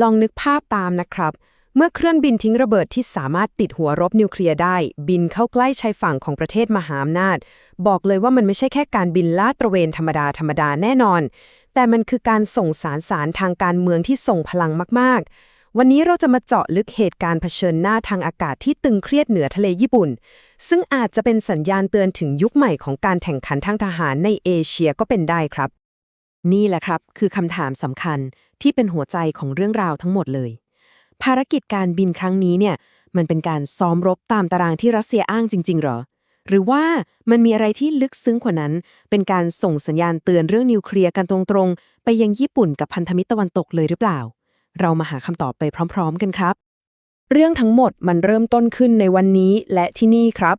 ลองนึกภาพตามนะครับ เมื่อเครื่องบินทิ้งระเบิดที่สามารถติดหัวรบนิวเคลียร์ได้ บินเข้าใกล้ชายฝั่งของประเทศมหาอำนาจ บอกเลยว่ามันไม่ใช่แค่การบินลาดตระเวนธรรมดาธรรมดาแน่นอน แต่มันคือการส่งสารสารทางการเมืองที่ส่งพลังมากๆ วันนี้เราจะมาเจาะลึกเหตุการณ์เผชิญหน้าทางอากาศที่ตึงเครียดเหนือทะเลญี่ปุ่น ซึ่งอาจจะเป็นสัญญาณเตือนถึงยุคใหม่ของการแข่งขันทางทหารในเอเชียก็เป็นได้ครับ นี่แหละครับ คือคำถามสำคัญที่เป็นหัวใจของเรื่องราวทั้งหมดเลย ภารกิจการบินครั้งนี้เนี่ยมันเป็นการซ้อมรบตามตารางที่รัสเซียอ้างจริง ๆ หรอ หรือว่ามันมีอะไรที่ลึกซึ้งกว่านั้น เป็นการส่งสัญญาณเตือนเรื่องนิวเคลียร์กันตรงๆ ไปยังญี่ปุ่นกับพันธมิตรตะวันตกเลยหรือเปล่า เรามาหาคำตอบไปพร้อม ๆ กันครับ เรื่องทั้งหมดมันเริ่มต้นขึ้นในวันนี้และที่นี่ครับ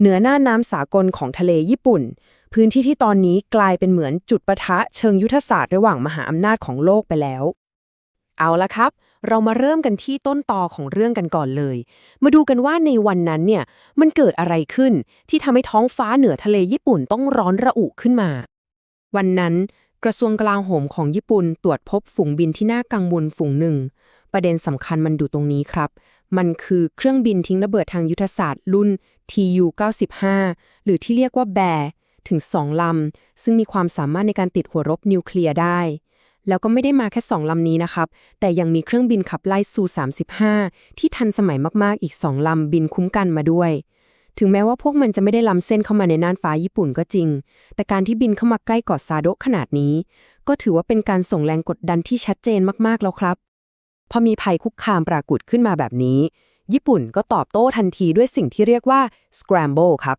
เหนือหน้าน้ำสากลของทะเลญี่ปุ่น พื้นที่ที่ตอนนี้กลายเป็นเหมือนจุดประทะเชิงยุทธศาสตร์ระหว่างมหาอำนาจของโลกไปแล้ว เอาละครับ เรามาเริ่มกันที่ต้นตอของเรื่องกันก่อนเลย มาดูกันว่าในวันนั้นเนี่ยมันเกิดอะไรขึ้นที่ทำให้ท้องฟ้าเหนือทะเลญี่ปุ่นต้องร้อนระอุขึ้นมา วันนั้นกระทรวงกลาโหมของญี่ปุ่นตรวจพบฝูงบินที่น่ากังวลฝูงหนึ่ง ประเด็นสำคัญมันดูตรงนี้ครับ มันคือเครื่องบินทิ้งระเบิดทางยุทธศาสตร์รุ่น TU-95 หรือที่เรียกว่าแบถึง 2 ลำ ซึ่งมีความสามารถในการติดหัวรบนิวเคลียร์ได้ แล้วก็ไม่ได้มาแค่ 2 ลำนี้นะครับ แต่ยังมีเครื่องบินขับไล่ซู 35 ที่ทันสมัยมาก ๆ อีก 2 ลำบินคุ้มกันมาด้วย ถึงแม้ว่าพวกมันจะไม่ได้ล้ำเส้นเข้ามาในน่านฟ้าญี่ปุ่นก็จริง แต่การที่บินเข้ามาใกล้เกาะซาโดะขนาดนี้ ก็ถือว่าเป็นการส่งแรงกดดันที่ชัดเจนมาก ๆ แล้วครับ พอมีภัยคุกคามปรากฏขึ้นมาแบบนี้ ญี่ปุ่นก็ตอบโต้ทันทีด้วยสิ่งที่เรียกว่า scramble ครับ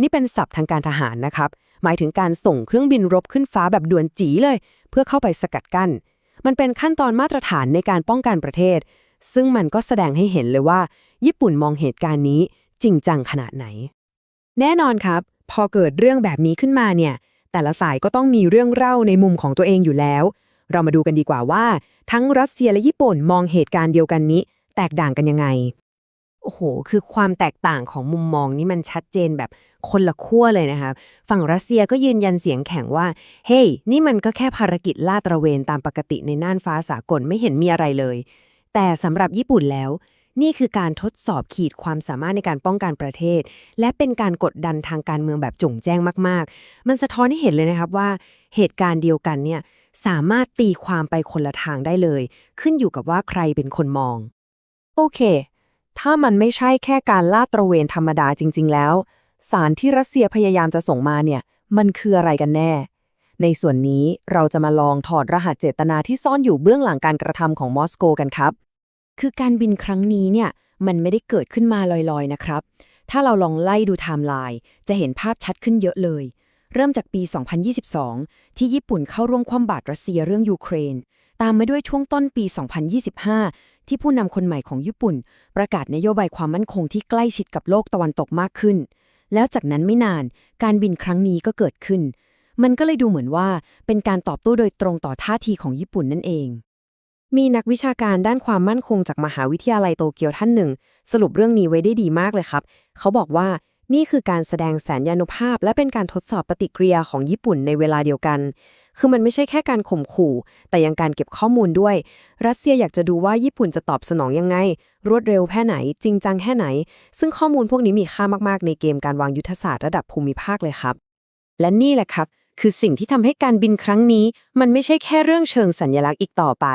นี่เป็นศัพท์ทางการทหารนะครับ หมายถึงการส่งเครื่องบินรบขึ้นฟ้าแบบด่วนจีเลย เพื่อเข้าไปสกัดกั้น มันเป็นขั้นตอนมาตรฐานในการป้องกันประเทศ ซึ่งมันก็แสดงให้เห็นเลยว่า ญี่ปุ่นมองเหตุการณ์นี้จริงจังขนาดไหน แน่นอนครับ พอเกิดเรื่องแบบนี้ขึ้นมาเนี่ย แต่ละสายก็ต้องมีเรื่องเล่าในมุมของตัวเองอยู่แล้ว เรามาดูกันดีกว่าว่า ทั้งรัสเซียและญี่ปุ่นมองเหตุการณ์เดียวกันนี้ แตกต่างกันยังไง โอ้โห คือความแตกต่างของมุมมองนี่มันชัดเจนแบบคนละขั้วเลยนะครับฝั่งรัสเซียก็ยืนยันเสียงแข็งว่า เฮ้ยนี่มันก็แค่ภารกิจลาดตระเวนตามปกติในน่านฟ้าสากลไม่เห็นมีอะไรเลย แต่สำหรับญี่ปุ่นแล้วนี่คือการทดสอบขีดความสามารถในการป้องกันประเทศ และเป็นการกดดันทางการเมืองแบบจงแจ้งมาก ๆ มันสะท้อนให้เห็นเลยนะครับว่า เหตุการณ์เดียวกันเนี่ย สามารถตีความไปคนละทางได้เลย ขึ้นอยู่กับว่าใครเป็นคนมอง โอเค ถ้ามันไม่ใช่แค่การลาดตระเวนธรรมดาจริง ๆ แล้ว สารที่รัสเซียพยายามจะส่งมาเนี่ย มันคืออะไรกันแน่ ในส่วนนี้เราจะมาลองถอดรหัสเจตนาที่ซ่อนอยู่เบื้องหลังการกระทำของมอสโกกันครับ คือการบินครั้งนี้เนี่ยมันไม่ได้เกิดขึ้นมาลอยๆนะครับ ถ้าเราลองไล่ดูไทม์ไลน์จะเห็นภาพชัดขึ้นเยอะเลย เริ่มจากปี 2022 ที่ญี่ปุ่นเข้าร่วมคว่ำบาตรรัสเซียเรื่องยูเครน ตามมาด้วยช่วงต้นปี 2025 ที่ผู้นำคนใหม่ของญี่ปุ่น ประกาศนโยบายความมั่นคงที่ใกล้ชิดกับโลกตะวันตกมากขึ้น แล้วจากนั้นไม่นานการบินครั้งนี้ก็เกิดขึ้น มันก็เลยดูเหมือนว่าเป็นการตอบโต้โดยตรงต่อท่าทีของญี่ปุ่นนั่นเอง มีนักวิชาการด้านความมั่นคงจากมหาวิทยาลัยโตเกียวท่านหนึ่ง สรุปเรื่องนี้ไว้ได้ดีมากเลยครับ เขาบอกว่า นี่คือการแสดงแสนยานุภาพ และเป็นการทดสอบปฏิกิริยาของญี่ปุ่นในเวลาเดียวกัน คือมันไม่ใช่แค่การข่มขู่ แต่ยังการเก็บข้อมูลด้วย รัสเซียอยากจะดูว่าญี่ปุ่นจะตอบสนองยังไง รวดเร็วแค่ไหน จริงจังแค่ไหน ซึ่งข้อมูลพวกนี้มีค่ามากๆ ในเกมการวางยุทธศาสตร์ระดับภูมิภาคเลยครับ และนี่แหละครับ คือสิ่งที่ทำให้การบินครั้งนี้ มันไม่ใช่แค่เรื่องเชิงสัญญลักษณ์อีกต่อไป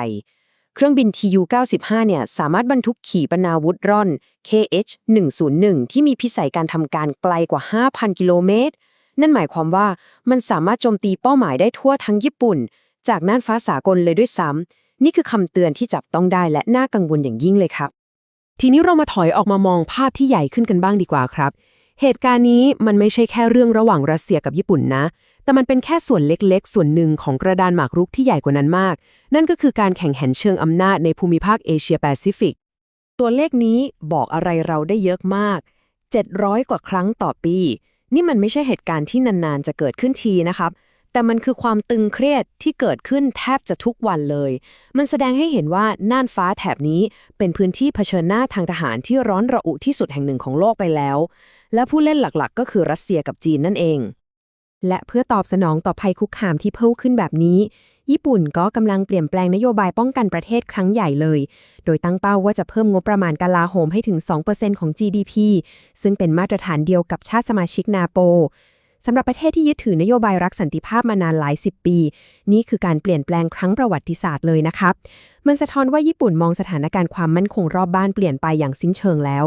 เครื่องบิน TU-95 เนี่ยสามารถบรรทุกขีปนาวุธร่อน KH-101 ที่มีพิสัยการทำการไกลกว่า 5,000 กิโลเมตร นั่นหมายความว่ามันสามารถโจมตีเป้าหมายได้ทั่วทั้งญี่ปุ่น จากน่านฟ้าสากลเลยด้วยซ้ำนี่คือคำเตือนที่จับต้องได้และน่ากังวลอย่างยิ่งเลยครับ ทีนี้เรามาถอยออกมามองภาพที่ใหญ่ขึ้นกันบ้างดีกว่าครับ เหตุการณ์นี้มันไม่ใช่แค่เรื่องระหว่างรัสเซียกับญี่ปุ่นนะ แต่มันเป็นแค่ส่วนเล็กๆ ส่วนหนึ่งของกระดานหมากรุกที่ใหญ่กว่านั้นมาก นั่นก็คือการแข่งขันเชิงอำนาจในภูมิภาคเอเชียแปซิฟิก ตัวเลขนี้บอกอะไรเราได้เยอะมาก 700 กว่าครั้งต่อปี นี่มันไม่ใช่เหตุการณ์ที่นานๆ จะเกิดขึ้นทีนะครับ แต่มันคือความตึงเครียดที่เกิดขึ้นแทบจะทุกวันเลย มันแสดงให้เห็นว่าน่านฟ้าแถบนี้เป็นพื้นที่เผชิญหน้าทางทหารที่ร้อนระอุที่สุดแห่งหนึ่งของโลกไปแล้ว และผู้เล่นหลักๆ ก็คือรัสเซียกับจีนนั่นเอง และเพื่อตอบสนองต่อภัยคุกคามที่เพิ่มขึ้นแบบนี้ ญี่ปุ่นก็กำลังเปลี่ยนแปลงนโยบายป้องกันประเทศครั้งใหญ่เลย โดยตั้งเป้าว่าจะเพิ่มงบประมาณกลาโหมให้ถึง 2%ของ GDP ซึ่งเป็นมาตรฐานเดียวกับชาติสมาชิกนาโปสำหรับประเทศที่ยึดถือนโยบายรักสันติภาพมานานหลายสิบปี นี่คือการเปลี่ยนแปลงครั้งประวัติศาสตร์เลยนะครับ มันสะท้อนว่าญี่ปุ่นมองสถานการณ์ความมั่นคงรอบบ้านเปลี่ยนไปอย่างสิ้นเชิงแล้ว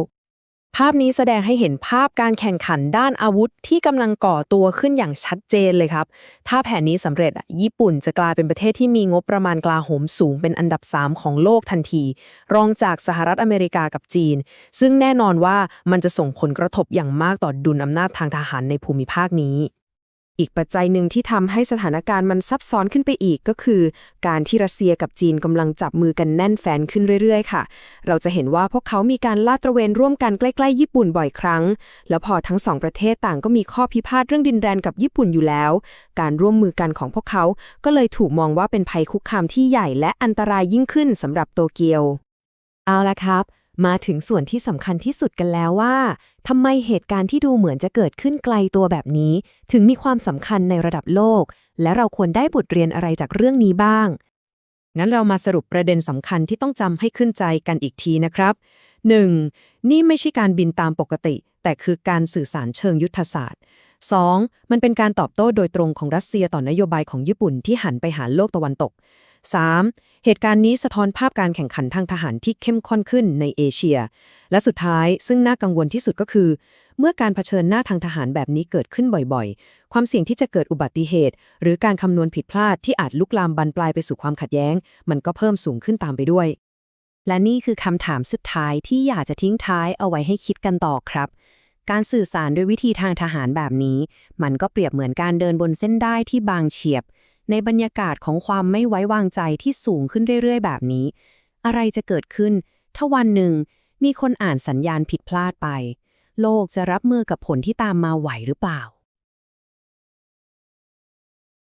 ภาพนี้แสดงให้เห็นภาพการแข่งขันด้านอาวุธที่กำลังก่อตัวขึ้นอย่างชัดเจนเลยครับ ถ้าแผนนี้สำเร็จอะญี่ปุ่นจะกลายเป็นประเทศที่มีงบประมาณกลาโหมสูงเป็นอันดับ 3 ของโลกทันที รองจากสหรัฐอเมริกากับจีน ซึ่งแน่นอนว่ามันจะส่งผลกระทบอย่างมากต่อดุลอำนาจทางทหารในภูมิภาคนี้ อีกปัจจัยหนึ่งที่ทำให้สถานการณ์มันซับซ้อนขึ้นไปอีกก็คือ การที่รัสเซียกับจีนกำลังจับมือกันแน่นแฟนขึ้นเรื่อยๆ ค่ะ เราจะเห็นว่าพวกเขามีการลาดตระเวนร่วมกันใกล้ๆญี่ปุ่นบ่อยครั้ง แล้วพอทั้งสองประเทศต่างก็มีข้อพิพาทเรื่องดินแดนกับญี่ปุ่นอยู่แล้ว การร่วมมือกันของพวกเขา ก็เลยถูกมองว่าเป็นภัยคุกคามที่ใหญ่และอันตรายยิ่งขึ้นสำหรับโตเกียว เอาละครับ มาถึงส่วนที่สำคัญที่สุดกันแล้วว่าทำไมเหตุการณ์ที่ดูเหมือนจะเกิดขึ้นไกลตัวแบบนี้ ถึงมีความสำคัญในระดับโลก และเราควรได้บทเรียนอะไรจากเรื่องนี้บ้าง งั้นเรามาสรุปประเด็นสำคัญที่ต้องจำให้ขึ้นใจกันอีกทีนะครับ 1. นี่ไม่ใช่การบินตามปกติ แต่คือการสื่อสารเชิงยุทธศาสตร์ 2. มันเป็นการตอบโต้โดยตรงของรัสเซียต่อนโยบายของญี่ปุ่นที่หันไปหาโลกตะวันตก 3. เหตุการณ์นี้สะท้อนภาพการแข่งขันทางทหารที่เข้มข้นขึ้นในเอเชีย และสุดท้ายซึ่งน่ากังวลที่สุดก็คือ เมื่อการเผชิญหน้าทางทหารแบบนี้เกิดขึ้นบ่อยๆ ความเสี่ยงที่จะเกิดอุบัติเหตุ หรือการคำนวณผิดพลาดที่อาจลุกลามบานปลายไปสู่ความขัดแย้ง มันก็เพิ่มสูงขึ้นตามไปด้วย และนี่คือคำถามสุดท้ายที่อยากจะทิ้งท้ายเอาไว้ให้คิดกันต่อครับการสื่อสารด้วยวิธีทางทหารแบบนี้ มันก็เปรียบเหมือนการเดินบนเส้นได้ที่บางเฉียบ ในบรรยากาศของความไม่ไว้วางใจที่สูงขึ้นเรื่อยๆ แบบนี้ อะไรจะเกิดขึ้น ถ้าวันหนึ่งมีคนอ่านสัญญาณผิดพลาดไป โลกจะรับมือกับผลที่ตามมาไหวหรือเปล่า